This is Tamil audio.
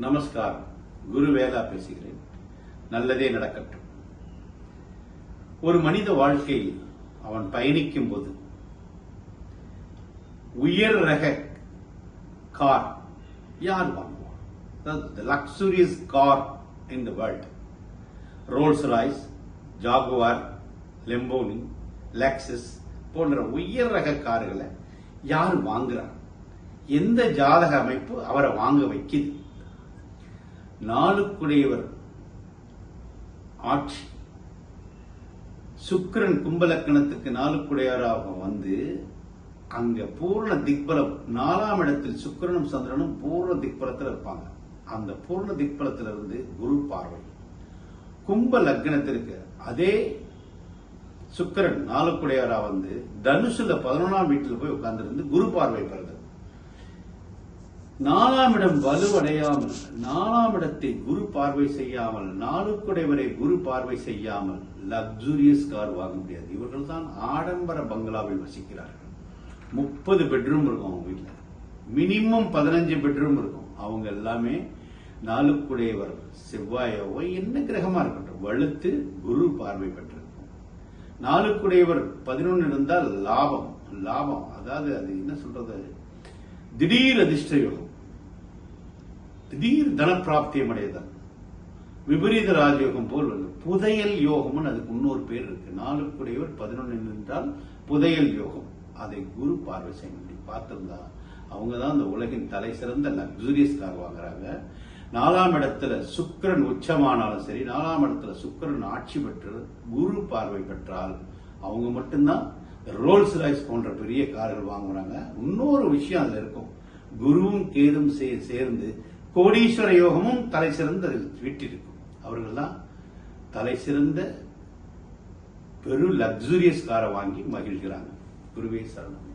நமஸ்காரம். குருவேலா பேசுகிறேன். நல்லதே நடக்கட்டும். ஒரு மனித வாழ்க்கையில் அவன் பயணிக்கும் போது உயர் ரக கார் யார் வாங்குவான்? Luxurious car in the world Rolls Royce Jaguar Lamborghini Lexus போன்ற உயர் ரக கார்களை யார் வாங்குறான்? எந்த ஜாதக அமைப்பு அவரை வாங்க வைக்குது? நாளுக்குடையவர். ஆட்சி. சுக்கிரன் கும்பலக்கணத்துக்கு நாளுக்குடையவராக வந்து அங்க பூர்ண திக்பலம் நாலாம் இடத்தில் சுக்கரனும் சந்திரனும் பூர்ண திக்பலத்தில் இருப்பாங்க. அந்த பூர்ண திக்பலத்தில் இருந்து குரு பார்வை. கும்ப லக்னத்திற்கு அதே சுக்கிரன் நாளுக்குடையவரா வந்து தனுசுல பதினொன்றாம் வீட்டில் போய் உட்கார்ந்திருந்து குரு பார்வை பெறுது. நாலாம் இடம் வலுவடையாமல் நாலாம் இடத்தை குரு பார்வை செய்யாமல் நாளுக்குடையவரை குரு பார்வை செய்யாமல் லக்ஸூரியஸ் கார் வாங்க முடியாது. இவர்கள் தான் ஆடம்பர பங்களாவில் வசிக்கிறார்கள். முப்பது பெட்ரூம் இருக்கும் அவங்க வீட்டில். மினிமம் பதினஞ்சு பெட்ரூம் இருக்கும். அவங்க எல்லாமே நாளுக்குடையவர் செவ்வாயோ என்ன கிரகமா இருக்கட்டும் வலுத்து குரு பார்வை பெற்றிருக்கும். நாளுக்குடையவர் பதினொன்று இருந்தால் லாபம் லாபம். அதாவது அது என்ன சொல்றது? திடீர் அதிர்ஷ்ட யோகம். திடீர் தனப்பிராப்தியம் அடையதான் விபரீத ராஜயோகம் போல் வந்து புதையல் யோகம்னு அதுக்கு இன்னொரு பேர் இருக்கு. நாளுக்குடையவர் பதினொன்று என்றால் புதையல் யோகம். அதை குரு பார்வை செய்ய முடியும் பார்த்திருந்தா அவங்க தான் இந்த உலகின் தலை சிறந்த லக்ஸூரியஸ் கார் வாங்குறாங்க. நாலாம் இடத்துல சுக்கரன் உச்சமானாலும் சரி நாலாம் இடத்துல சுக்கரன் ஆட்சி பெற்று குரு பார்வை பெற்றால் அவங்க மட்டும்தான் ரோல்ஸ் ராய்ஸ் போன்ற பெரிய கார்கள் வாங்குறாங்க. இன்னொரு விஷயம் அதுல இருக்கும். குருவும் கேதும் சே- சேர்ந்து கோடீஸ்வர யோகமும் தலை சிறந்த வீட்டிருக்கும் அவர்கள் தான் தலை சிறந்த பெரு லக்ஸூரியஸ் காரை வாங்கி மகிழ்கிறாங்க குருவே சரணம்.